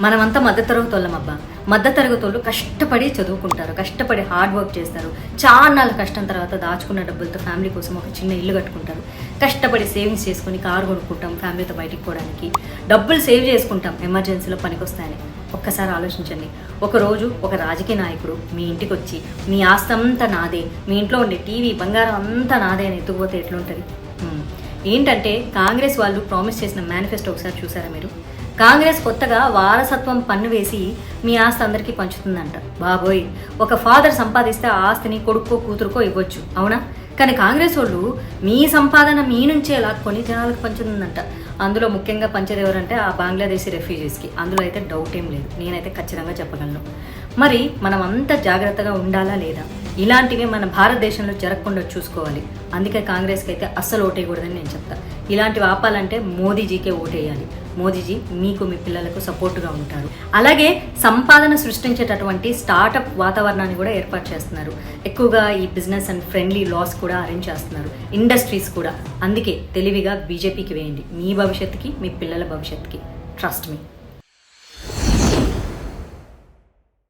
మనమంతా మధ్య తరగతి వాళ్ళం అబ్బా. మధ్య వాళ్ళు కష్టపడి చదువుకుంటారు కష్టపడి హార్డ్ వర్క్ చేస్తారు. చాలా కష్టం తర్వాత దాచుకున్న డబ్బులతో ఫ్యామిలీ కోసం ఒక చిన్న ఇల్లు కట్టుకుంటారు. కష్టపడి సేవింగ్స్ చేసుకుని కారు కొనుక్కుంటాం ఫ్యామిలీతో బయటికి పోవడానికి. డబ్బులు సేవ్ చేసుకుంటాం ఎమర్జెన్సీలో పనికొస్తాయని. ఒక్కసారి ఆలోచించండి. ఒకరోజు ఒక రాజకీయ నాయకుడు మీ ఇంటికి వచ్చి మీ ఆస్తి అంతా నాదే. మీ ఇంట్లో ఉండే టీవీ బంగారం అంతా నాదే అని ఎత్తుకుపోతే ఎట్లుంటుంది? ఏంటంటే కాంగ్రెస్ వాళ్ళు ప్రామిస్ చేసిన మేనిఫెస్టో ఒకసారి చూసారా మీరు? కాంగ్రెస్ కొత్తగా వారసత్వం పన్ను వేసి మీ ఆస్తి అందరికీ పంచుతుందంట. బాబోయ్ ఒక ఫాదర్ సంపాదిస్తే ఆ ఆస్తిని కొడుకో కూతురుకో ఇవ్వచ్చు. అవునా? కానీ కాంగ్రెస్ వాళ్ళు మీ సంపాదన మీ నుంచే లాక్కొని జనాలకు పంచుతుందంట. అందులో ముఖ్యంగా పంచేది ఎవరంటే ఆ బంగ్లాదేశీ రెఫ్యూజీస్కి అందులో అయితే డౌట్ ఏం లేదు. నేనైతే ఖచ్చితంగా చెప్పగలను. మరి మనం అంత జాగ్రత్తగా ఉండాలా లేదా? ఇలాంటివి మన భారతదేశంలో జరగకుండా చూసుకోవాలి. అందుకే కాంగ్రెస్కి అయితే అస్సలు ఓటేయకూడదని నేను చెప్తా. ఇలాంటివి ఆపాలంటే మోదీజీకే ఓటేయాలి. మోదీజీ మీకు మీ పిల్లలకు సపోర్టుగా ఉంటారు. అలాగే సంపాదన సృష్టించేటటువంటి స్టార్టప్ వాతావరణాన్ని కూడా ఏర్పాటు చేస్తున్నారు. ఎక్కువగా ఈ బిజినెస్ అండ్ ఫ్రెండ్లీ లాస్ కూడా అరేంజ్ చేస్తున్నారు. ఇండస్ట్రీస్ కూడా. అందుకే తెలివిగా బీజేపీకి వేయండి. మీ భవిష్యత్తుకి మీ పిల్లల భవిష్యత్తుకి. Trust me